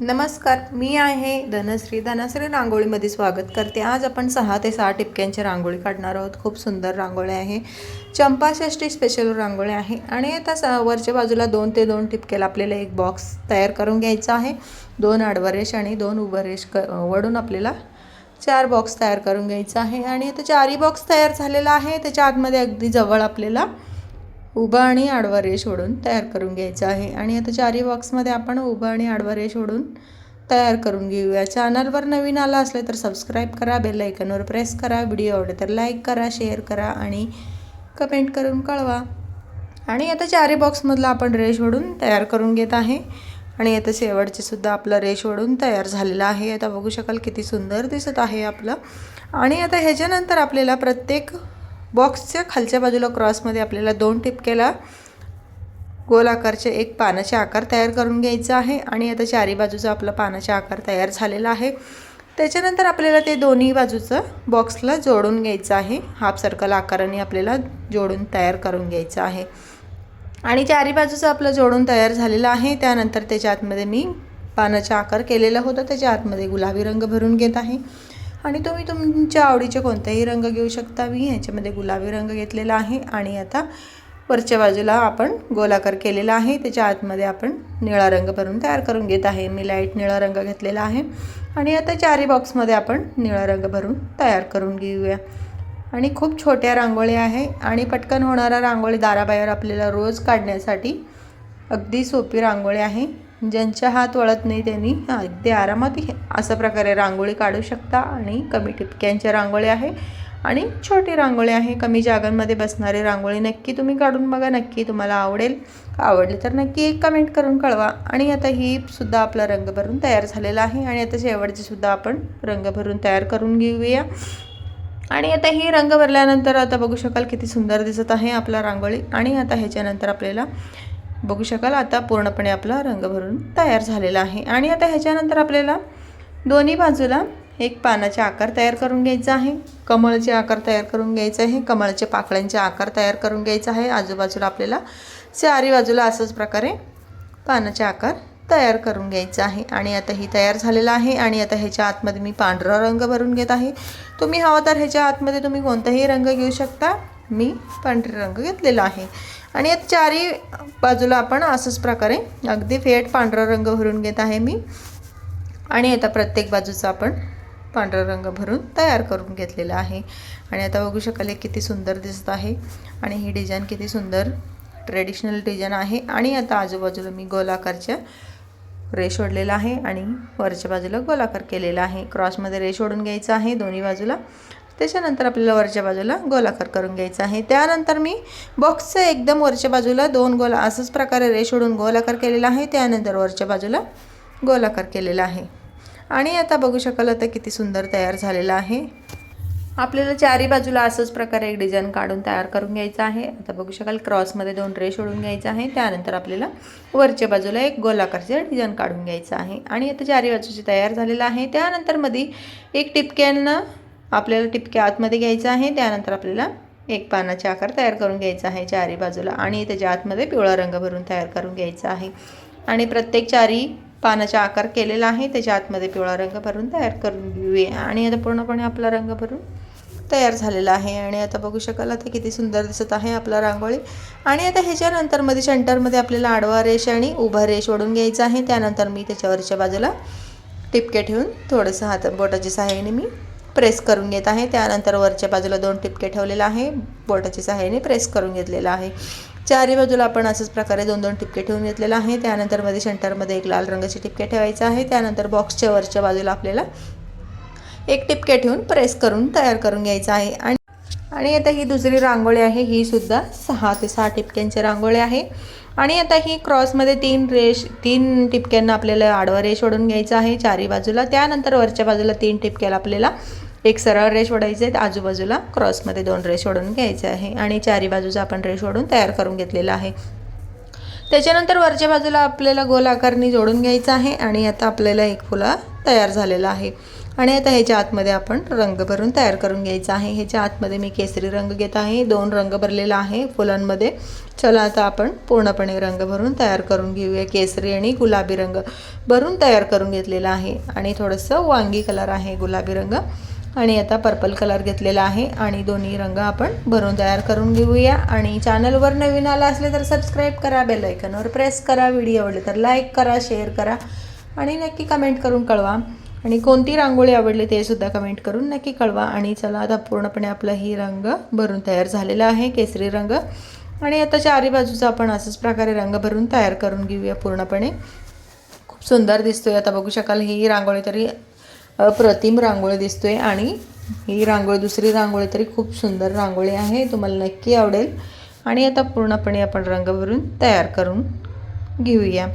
नमस्कार मी आहे धनश्री. धनश्री रांगोळीमध्ये स्वागत करते. आज आपण सहा ते सहा टिपक्यांची रांगोळी काढणार आहोत. खूप सुंदर रांगोळी आहे. चंपाषष्ठी स्पेशल रांगोळी आहे. आणि आता स वरच्या बाजूला दोन ते दोन टिपक्याला आपल्याला एक बॉक्स तयार करून घ्यायचा आहे. दोन आडवरेश आणि दोन उभं रेष क वडून आपल्याला चार बॉक्स तयार करून घ्यायचा आहे. आणि आता चारही बॉक्स तयार झालेला आहे. त्याच्या आतमध्ये अगदी जवळ आपल्याला उभा आणि आडवा रेष ओढून तयार करून घ्यायचं आहे. आणि आता चारही बॉक्समध्ये आपण उभा आणि आडवा रेष ओढून तयार करून घेऊया. चॅनलवर नवीन आला असले तर सबस्क्राईब करा बेल आयकनवर प्रेस करा. व्हिडिओ आवडले तर लाईक करा शेअर करा आणि कमेंट करून कळवा. आणि आता चारही बॉक्समधला आपण रेष ओढून तयार करून घेत आहे. आणि आता शेवटचे सुद्धा आपलं रेश ओढून तयार झालेलं आहे. आता बघू शकाल किती सुंदर दिसत आहे आपलं. आणि आता ह्याच्यानंतर आपल्याला प्रत्येक बॉक्सच्या खालच्या बाजूला क्रॉसमध्ये आपल्याला दोन टिपकेला गोलाकारचे एक पानाचे आकार तयार करून घ्यायचा आहे आणि आता चारी बाजूचा आपला पानाचे आकार तयार झालेला आहे. त्याच्यानंतर आपल्याला ते दोन्ही बाजूचं बॉक्सला जोडून घ्यायचं आहे. हाफ सर्कल आकाराने आपल्याला जोडून तयार करून घ्यायचं आहे. आणि चारी बाजूचं आपलं जोडून तयार झालेलं आहे. त्यानंतर त्याच्या आतमध्ये मी पानाचा आकार केलेला होता. त्याच्या आतमध्ये गुलाबी रंग भरून घेत आहे. आणि तुम्ही तुमच्या आवडीचे कोणताही रंग घेऊ शकता. मी ह्याच्यामध्ये गुलाबी रंग घेतलेला आहे आणि आता वरच्या बाजूला आपण गोलाकार केलेला आहे. त्याच्या आतमध्ये आपण निळा रंग भरून तयार करून घेत आहे. मी लाइट निळा रंग घेतलेला आहे. आणि आता चारी बॉक्समध्ये आपण निळा रंग भरून तयार करून घेऊया. आणि खूप छोट्या रांगोळ्या आहे आणि पटकन होणारा रांगोळी दाराबाहेर आपल्याला रोज काढण्यासाठी अगदी सोपी रांगोळी आहे. ज्यांच्या हात वळत नाही त्यांनी अगदी आरामात अशा प्रकारे रांगोळी काढू शकता आणि कमी टिपक्यांच्या रांगोळी आहे आणि छोटी रांगोळी आहे. कमी जागांमध्ये बसणारी रांगोळी नक्की तुम्ही काढून बघा नक्की तुम्हाला आवडेल. आवडली तर नक्की एक कमेंट करून कळवा. आणि आता ही सुद्धा आपला रंग भरून तयार झालेला आहे आणि आता शेवटची सुद्धा आपण रंग भरून तयार करून घेऊया. आणि आता ही रंग भरल्यानंतर आता बघू शकाल किती सुंदर दिसत आहे आपला रांगोळी. आणि आता ह्याच्यानंतर आपल्याला बघू शकाल. आता पूर्णपणे आपला रंग भरून तयार झालेला आहे. आणि आता ह्याच्यानंतर आपल्याला दोन्ही बाजूला एक पानाचे आकार तयार करून घ्यायचा आहे. कमळचे आकार तयार करून घ्यायचं आहे. कमळचे पाकळ्यांचे आकार तयार करून घ्यायचा आहे. आजूबाजूला आपल्याला चारी बाजूला असंच प्रकारे पानाचे आकार तयार करून घ्यायचा आहे. आणि आता ही तयार झालेला आहे. आणि आता ह्याच्या आतमध्ये मी पांढरा रंग भरून घेत आहे. तुम्ही हवा तर ह्याच्या आतमध्ये तुम्ही कोणताही रंग घेऊ शकता. मी पांढरे रंग घेतलेला आहे. आणि आता चारी बाजूला आपण असंच प्रकारे अगदी फेट पांढरा रंग भरून घेत आहे मी. आणि आता प्रत्येक बाजूचा आपण पांढरा रंग भरून तयार करून घेतलेला आहे. आणि आता बघू शकाल हे किती सुंदर दिसत आहे. आणि ही डिझाईन किती सुंदर ट्रेडिशनल डिझाईन आहे. आणि आता आजूबाजूला मी गोलाकारच्या रेश ओढलेला आहे आणि वरच्या बाजूला गोलाकार केलेला आहे. क्रॉसमध्ये रेश ओढून घ्यायचं आहे दोन्ही बाजूला. त्याच्यानंतर आपल्याला वरच्या बाजूला गोलाकार करून घ्यायचा आहे. त्यानंतर मी बॉक्सचं एकदम वरच्या बाजूला दोन गोला असंच प्रकारे रेश ओढून गोलाकार केलेला आहे. त्यानंतर वरच्या बाजूला गोलाकार केलेला आहे. आणि आता बघू शकाल आता किती सुंदर तयार झालेला आहे. आपल्याला चारी बाजूला असंच प्रकारे एक डिझाईन काढून तयार करून घ्यायचं आहे. आता बघू शकाल क्रॉसमध्ये दोन रेश ओढून घ्यायचा आहे. त्यानंतर आपल्याला वरच्या बाजूला एक गोलाकारचे डिझाईन काढून घ्यायचं आहे. आणि आता चारी बाजूची तयार झालेलं आहे. त्यानंतरमध्ये एक टिपक्यांना आपल्याला टिपक्या आतमध्ये घ्यायचं आहे. त्यानंतर आपल्याला एक पानाचा आकार तयार करून घ्यायचा आहे चारी बाजूला आणि त्याच्या आतमध्ये पिवळा रंग भरून तयार करून घ्यायचा आहे. आणि प्रत्येक चारी पानाचा आकार केलेला आहे. त्याच्या आतमध्ये पिवळा रंग भरून तयार करून घेऊया. आणि आता पूर्णपणे आपला रंग भरून तयार झालेला आहे. आणि आता बघू शकाल आता किती सुंदर दिसत आहे आपला रांगोळी. आणि आता ह्याच्यानंतरमध्ये सेंटरमध्ये आपल्याला आडवा रेष आणि उभा रेष ओढून घ्यायचा आहे. त्यानंतर मी त्याच्यावरच्या बाजूला टिपके ठेवून थोडंसं हात बोटाच्या सहाय्याने मी प्रेस करून घेत आहे. त्यानंतर वरच्या बाजूला दोन टिपके ठेवलेलं आहे. बोटाच्या सहाय्याने प्रेस करून घेतलेलं आहे. चारी बाजूला आपण असंच प्रकारे दोन दोन टिपके ठेवून घेतलेलं आहे. त्यानंतरमध्ये सेंटरमध्ये एक लाल रंगाचे टिपके ठेवायचं आहे. त्यानंतर बॉक्सच्या वरच्या बाजूला आपल्याला एक टिपके ठेवून प्रेस करून तयार करून घ्यायचं आहे. आणि आणि आता ही दुसरी रांगोळी आहे. ही सुद्धा सहा ते सहा टिपक्यांची रांगोळी आहे. आणि आता ही क्रॉसमध्ये तीन रेश तीन टिपक्यांना आपल्याला आडवा रेश ओढून घ्यायचं आहे. चारी बाजूला. त्यानंतर वरच्या बाजूला तीन टिपक्याला आपल्याला एक सरळ रेश ओढायचे आहेत. आजूबाजूला क्रॉसमध्ये दोन रेश ओढून घ्यायचे आहे. आणि चारी बाजूचा आपण रेश ओढून तयार करून घेतलेला आहे. त्याच्यानंतर वरच्या बाजूला आपल्याला गोल आकारणी जोडून घ्यायचा आहे. आणि आता आपल्याला एक फुला तयार झालेला आहे. आणि आता ह्याच्या आतमध्ये आपण रंग भरून तयार करून घ्यायचा आहे. ह्याच्या आतमध्ये मी केसरी रंग घेत आहे. दोन रंग भरलेला आहे फुलांमध्ये. चला आता आपण पूर्णपणे रंग भरून तयार करून घेऊया. केसरी आणि गुलाबी रंग भरून तयार करून घेतलेला आहे. आणि थोडंसं वांगी कलर आहे गुलाबी रंग. आणि आता पर्पल कलर घेतलेला आहे. आणि दोन्ही रंग आपण भरून तयार करून घेऊया. आणि चॅनलवर नवीन आला असले तर सबस्क्राईब करा बेल आयकनवर प्रेस करा व्हिडिओ आवडले तर लाईक करा शेअर करा. आणि नक्की कमेंट करून कळवा. आणि कोणती रांगोळी आवडली ते सुद्धा कमेंट करून नक्की कळवा. आणि चला आता पूर्णपणे आपला ही रंग भरून तयार झालेला आहे केसरी रंग. आणि आता चारी बाजूचा आपण असंच प्रकारे रंग भरून तयार करून घेऊया पूर्णपणे. खूप सुंदर दिसतोय. आता बघू शकाल ही रांगोळी तरी अप्रतिम रांगोळी दिसतोय आणि ही रांगोळी दुसरी रांगोळी तरी खूप सुंदर रांगोळी आहे. तुम्हाला नक्की आवडेल. आणि आता पूर्णपणे आपण रंग भरून तयार करून घेऊया.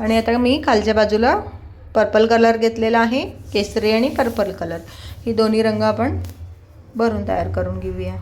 आणि आता मी खालच्या बाजूला पर्पल कलर घेतलेला आहे केसरी आणि पर्पल कलर ही दोन्ही रंग आपण भरून तयार करून घेऊया.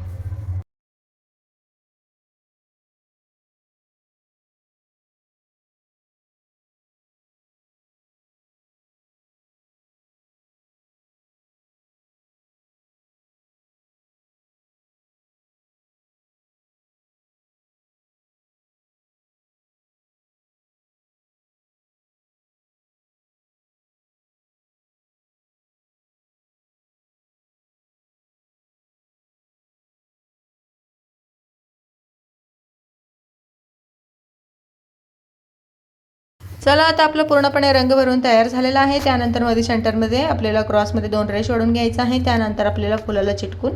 चला आता आपलं पूर्णपणे रंग भरून तयार झालेला आहे. त्यानंतरमध्ये सेंटरमध्ये आपल्याला क्रॉसमध्ये दोन रेश ओढून घ्यायचा आहे. त्यानंतर आपल्याला फुलाला चिटकून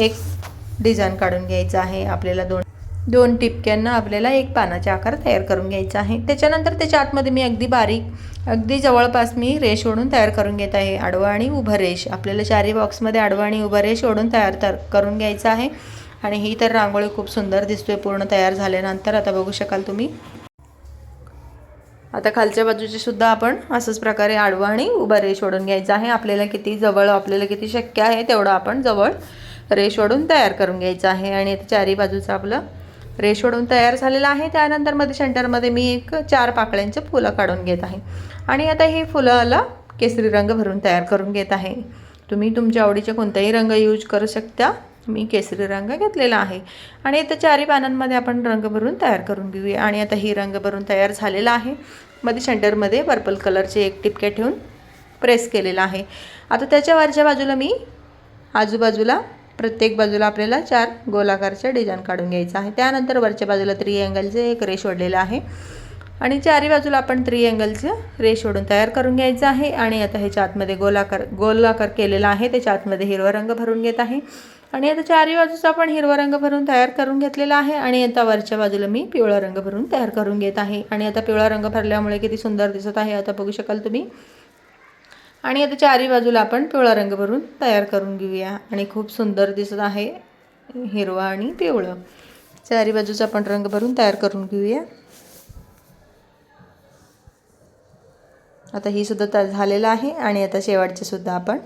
एक डिझाईन काढून घ्यायचं आहे. आपल्याला दोन दोन टिपक्यांना आपल्याला एक पानाचा आकार तयार करून घ्यायचा आहे. त्याच्यानंतर त्याच्या आतमध्ये मी अगदी बारीक अगदी जवळपास मी रेश ओढून तयार करून घेत आहे. आडवा आणि उभं रेष. आपल्याला चारही बॉक्समध्ये आडवा आणि उभं रेश ओढून तयार तर करून घ्यायचं आहे. आणि ही तर रांगोळी खूप सुंदर दिसतोय. पूर्ण तयार झाल्यानंतर आता बघू शकाल तुम्ही. आता खालच्या बाजूचे सुद्धा आपण असंच प्रकारे आडवा आणि उभा रेश ओढून घ्यायचा आहे. आपल्याला किती जवळ आपल्याला किती शक्य आहे तेवढं आपण जवळ रेश ओढून तयार करून घ्यायचं आहे. आणि आता चारी बाजूचं आपलं रेश ओढून तयार झालेलं आहे. त्यानंतरमध्ये सेंटरमध्ये मी एक चार पाकळ्यांचे फुलं काढून घेत आहे. आणि आता ही फुलाला केसरी रंग भरून तयार करून घेत आहे. तुम्ही तुमच्या आवडीचे कोणताही रंग यूज करू शकता. मी केसरी रंग घेतलेला आहे. आणि आता चारी पानांमध्ये आपण रंग भरून तयार करून घेऊया. आणि आता ही रंग भरून तयार झालेला आहे. मध्ये सेंटरमध्ये पर्पल कलरचे एक टिपके ठेवून प्रेस केलेला आहे. आता त्याच्या वरच्या बाजूला मी आजूबाजूला प्रत्येक बाजूला आपल्याला चार गोलाकारचे डिझाईन काढून घ्यायचं आहे. त्यानंतर वरच्या बाजूला थ्री अँगलचे एक रेश ओढलेलं आहे. आणि चारी बाजूला आपण थ्री अँगलचं रेश ओढून तयार करून घ्यायचं आहे. आणि आता ह्याच्या आतमध्ये गोलाकार गोलाकार केलेला आहे. त्याच्या आतमध्ये हिरवा रंग भरून घेत आहे. आणि आता चारी बाजूचा आपण हिरवा रंग भरून तयार करून घेतलेला आहे आणि आता वरच्या बाजूला मी पिवळा रंग भरून तयार करून घेत आहे. आणि आता पिवळा रंग भरल्यामुळे किती सुंदर दिसत आहे आता बघू शकाल तुम्ही. आणि आता चारी बाजूला आपण पिवळा रंग भरून तयार करून घेऊया. आणि खूप सुंदर दिसत आहे हिरवा आणि पिवळं. चारी बाजूचा आपण रंग भरून तयार करून घेऊया. आता ही सुद्धा त झालेलं आहे आणि आता शेवटचे सुद्धा आपण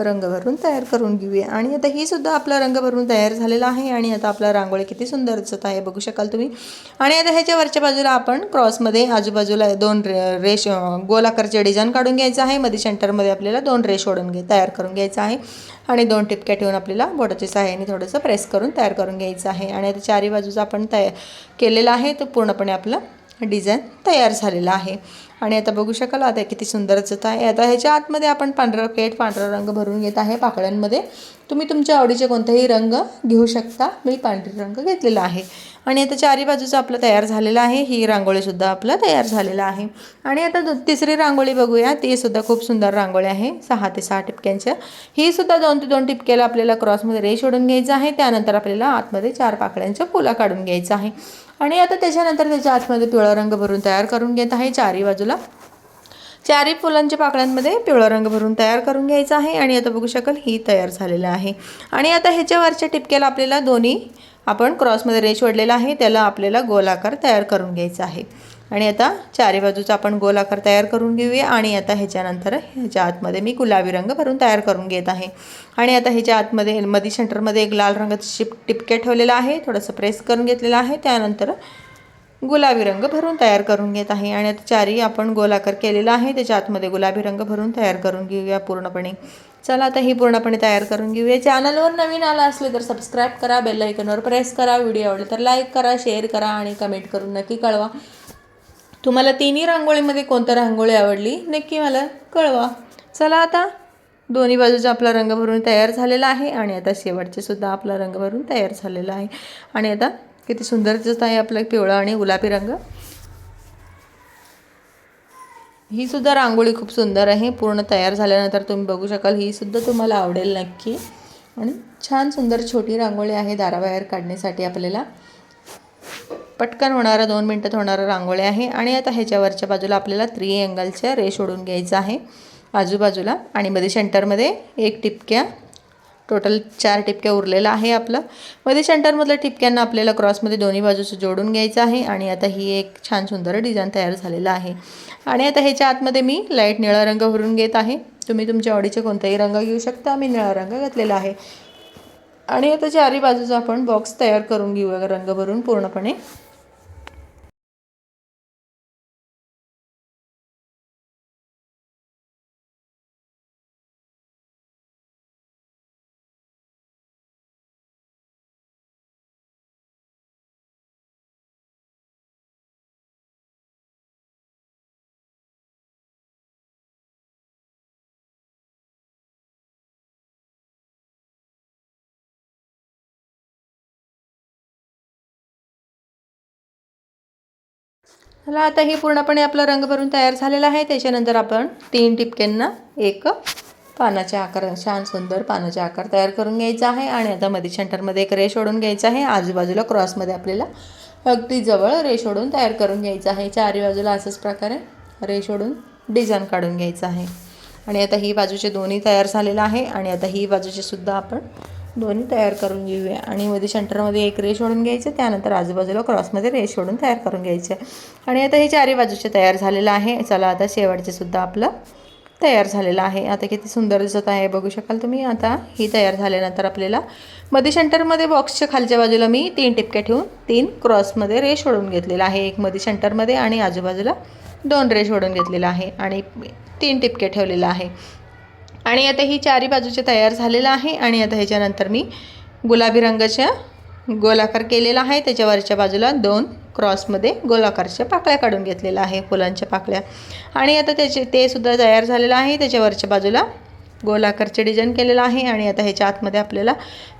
रंग भरून तयार करून घेऊया. आणि आता ही सुद्धा आपला रंग भरून तयार झालेला आहे आणि आता आपला रांगोळी किती सुंदर दिसत आहे बघू शकाल तुम्ही. आणि आता ह्याच्या वरच्या बाजूला आपण क्रॉसमध्ये आजूबाजूला दोन रे रेश गोलाकारचे डिझाईन काढून घ्यायचं आहे. मध्ये सेंटरमध्ये आपल्याला दोन रेश ओढून घे तयार करून घ्यायचं आहे. आणि दोन टिपक्या ठेवून आपल्याला बोटाच्या सहाय्याने थोडंसं प्रेस करून तयार करून घ्यायचं आहे. आणि आता चारी बाजूचा आपण तयार केलेला आहे. तो पूर्णपणे आपलं डिझाईन तयार झालेला आहे. आणि आता बघू शकाल आता किती सुंदर दिसत आहे. आता ह्याच्या आतमध्ये आपण पांढरा पेट पांढरा रंग भरून घेत आहे पाकळ्यांमध्ये. तुम्ही तुमच्या आवडीचे कोणतेही रंग घेऊ शकता. मी पांढरी रंग घेतलेला आहे. आणि आता चारी बाजूचं आपलं तयार झालेलं आहे ही रांगोळीसुद्धा आपलं तयार झालेलं आहे. आणि आता दु तिसरी रांगोळी बघूया. ती सुद्धा खूप सुंदर रांगोळी आहे. सहा ते सहा टिपक्यांच्या ही सुद्धा दोन ते दोन टिपक्याला आपल्याला क्रॉसमध्ये रेश ओढून घ्यायचं आहे. त्यानंतर आपल्याला आतमध्ये चार पाकळ्यांच्या फुला काढून घ्यायचं आहे. आणि आता त्याच्यानंतर त्याच्या आतमध्ये पिवळा रंग भरून तयार करून घेत आहे चारी बाजूला. चारही फुलांच्या पाकळ्यांमध्ये पिवळा रंग भरून तयार करून घ्यायचा आहे आणि आता बघू शकाल ही तयार झालेलं आहे. आणि आता ह्याच्यावरच्या टिपक्याला आपल्याला दोन्ही आपण क्रॉसमध्ये रेश ओढलेला आहे त्याला आपल्याला गोलाकार तयार करून घ्यायचा आहे. आणि आता चारी बाजूचा आपण गोलाकार तयार करून घेऊया आणि आता ह्याच्यानंतर ह्याच्या आतमध्ये मी गुलाबी रंग भरून तयार करून घेत आहे. आणि आता ह्याच्या आतमध्ये मधी सेंटरमध्ये एक लाल रंगाचं शिप टिपके ठेवलेला आहे थोडंसं प्रेस करून घेतलेलं आहे त्यानंतर गुलाबी रंग भरून तयार करून घेत आहे. आणि आता चारी आपण गोलाकार केलेला आहे त्याच्या आतमध्ये गुलाबी रंग भरून तयार करून घेऊया पूर्णपणे. चला आता ही पूर्णपणे तयार करून घेऊया. चॅनलवर नवीन आला असले तर सबस्क्राईब करा बेल आयकनवर प्रेस करा. व्हिडिओ आवडले तर लाईक करा शेअर करा आणि कमेंट करून नक्की कळवा. तुम्हाला तिन्ही रांगोळीमध्ये कोणतं रांगोळी आवडली? नक्की मला कळवा. चला आता. दोन्ही बाजूचा आपला रंग भरून तयार झालेला आहे आणि आता शेवटचे सुद्धा आपला रंग भरून तयार झालेला आहे. आणि आता किती सुंदर दिसत आहे आपला पिवळा आणि गुलाबी रंग. ही सुद्धा रांगोळी खूप सुंदर आहे. पूर्ण तयार झाल्यानंतर तुम्ही बघू शकाल ही सुद्धा तुम्हाला आवडेल नक्की. आणि छान सुंदर छोटी रांगोळी आहे दाराबाहेर काढण्यासाठी आपल्याला. पटकन होणारा दोन मिनटात होणारा रांगोळी आहे आणि आता ह्याच्यावरच्या बाजूला आपल्याला थ्री अँगलच्या रेश ओढून घ्यायचं आहे. आजूबाजूला आणि मध्ये सेंटरमध्ये एक टिपक्या टोटल चार टिपक्या उरलेला आहे आपलं. मध्ये सेंटरमधल्या टिपक्यांना आपल्याला क्रॉसमध्ये दोन्ही बाजूचं जोडून घ्यायचं आहे आणि आता ही एक छान सुंदर डिझाईन तयार झालेलं आहे. आणि आता ह्याच्या आतमध्ये मी लाइट निळा रंग भरून घेत आहे. तुम्ही तुमच्या आवडीचे कोणताही रंग घेऊ शकता. मी निळा रंग घातलेला आहे. आणि आता चारी बाजूचा आपण बॉक्स तयार करून घेऊया. रंग भरून पूर्णपणे. चला आता ही पूर्णपणे आपला रंग भरून तयार झालेला आहे. त्याच्यानंतर आपण तीन टिपक्यांना एक पानाचे आकार छान सुंदर पानाचे आकार तयार करून घ्यायचा आहे. आणि आता मध्ये सेंटरमध्ये एक रेश ओढून घ्यायचा आहे. आजूबाजूला क्रॉसमध्ये आपल्याला अगदी जवळ रेश ओढून तयार करून घ्यायचं आहे. चारी बाजूला असंच प्रकारे रेश ओढून डिझाईन काढून घ्यायचं आहे. आणि आता ही बाजूचे दोन्ही तयार झालेलं आहे. आणि आता ही बाजूचे सुद्धा आपण दोन्ही तयार करून घेऊया. आणि मध्ये सेंटरमध्ये एक रेश ओढून घ्यायचं त्यानंतर आजूबाजूला क्रॉसमध्ये रेश ओढून तयार करून घ्यायचं. आणि आता हे चारी बाजूचे तयार झालेलं आहे. चला आता शेवटचे सुद्धा आपलं तयार झालेलं आहे. आता किती सुंदर दिसत आहे बघू शकाल तुम्ही. आता ही तयार झाल्यानंतर आपल्याला मध्ये सेंटरमध्ये बॉक्सच्या खालच्या बाजूला मी तीन टिपक्या ठेवून तीन क्रॉसमध्ये रेश ओढून घेतलेला आहे. एक मध्ये सेंटरमध्ये आणि आजूबाजूला दोन रेश ओढून घेतलेला आहे. आणि तीन टिपके ठेवलेलं आहे. आणि आता ही चारी बाजूचे तयार झालेलं आहे आणि आता ह्याच्यानंतर मी गुलाबी रंगाच्या गोलाकार केलेला आहे. त्याच्यावरच्या बाजूला दोन क्रॉसमध्ये गोलाकारच्या पाकळ्या काढून घेतलेल्या आहे फुलांच्या पाकळ्या. आणि आता त्याचे ते सुद्धा तयार झालेलं आहे. त्याच्यावरच्या बाजूला गोलाकारचे डिझाईन केलेलं आहे आणि आता ह्याच्या आतमध्ये आपल्याला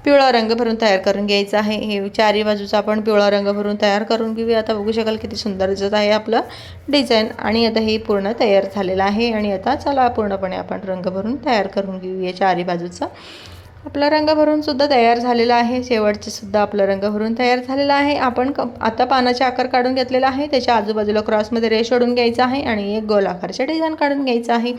पिवळा रंग भरून तयार करून घ्यायचा आहे. हे चारी बाजूचा आपण पिवळा रंग भरून तयार करून घेऊया. आता बघू शकाल किती सुंदर दिसत आहे आपलं डिझाईन. आणि आता हे पूर्ण तयार झालेलं आहे. आणि आता चला पूर्णपणे आपण रंग भरून तयार करून घेऊया चारी बाजूचा. आपला रंग भरून सुद्धा तयार झालेला आहे. शेवटचे सुद्धा आपला रंग भरून तयार झालेला आहे. आपण क आता पानाचे आकार काढून घेतलेला आहे. त्याच्या आजूबाजूला क्रॉसमध्ये रेश ओढून घ्यायचा आहे आणि एक गोलाकारचे डिझाईन काढून घ्यायचं आहे.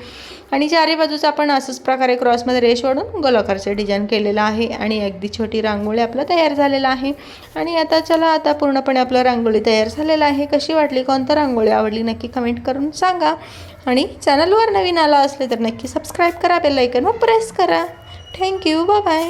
आणि चारही बाजूचं आपण असंच प्रकारे क्रॉसमध्ये रेश ओढून गोलाकारचे डिझाईन केलेलं आहे आणि अगदी छोटी रांगोळी आपलं तयार झालेलं आहे. आणि आता चला आता पूर्णपणे आपलं रांगोळी तयार झालेलं आहे. कशी वाटली कोणतं रांगोळी आवडली नक्की कमेंट करून सांगा. आणि चॅनलवर नवीन आला असले तर नक्की सबस्क्राईब करा बेल आयकनवर प्रेस करा. Thank you bye bye